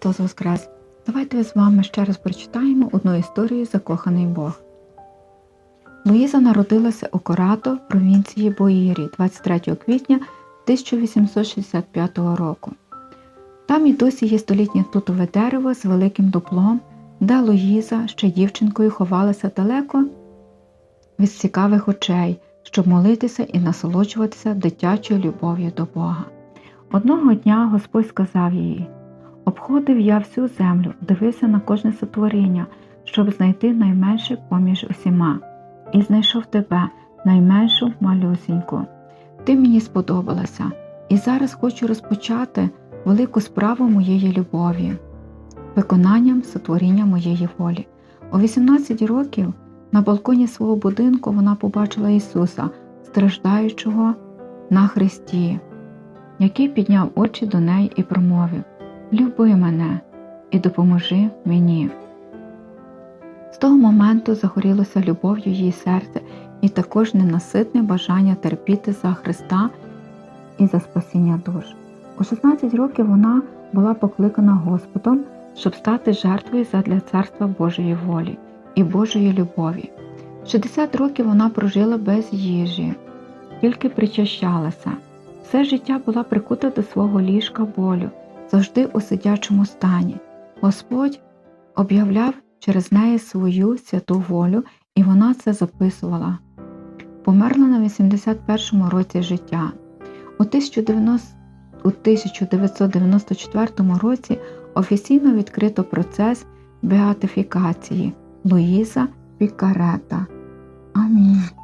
Христос Воскрес! Давайте з вами ще раз прочитаємо одну історію Закоханий Бог. Луїза народилася у Корато, провінції Боїрі 23 квітня 1865 року. Там і досі є столітнє тутове дерево з великим дуплом, де Луїза ще дівчинкою ховалася далеко від цікавих очей, щоб молитися і насолоджуватися дитячою любов'ю до Бога. Одного дня Господь сказав їй: Обходив я всю землю, дивився на кожне сотворіння, щоб знайти найменше поміж усіма, і знайшов тебе, найменшу малюсіньку. Ти мені сподобалася, і зараз хочу розпочати велику справу моєї любові, виконанням сотворіння моєї волі. У 18 років на балконі свого будинку вона побачила Ісуса, страждаючого на хресті, який підняв очі до неї і промовив Люби мене і допоможи мені. З того моменту загорілося любов'ю її серце і також ненаситне бажання терпіти за Христа і за спасіння душ. У 16 років вона була покликана Господом, щоб стати жертвою задля царства Божої волі і Божої любові. 60 років вона прожила без їжі, тільки причащалася. Все життя була прикута до свого ліжка болю, завжди у сидячому стані. Господь об'являв через неї свою святу волю, і вона це записувала. Померла на 81 му році життя. У 1990 у 1994 році офіційно відкрито процес беатифікації Луїза Пікарета. Амінь.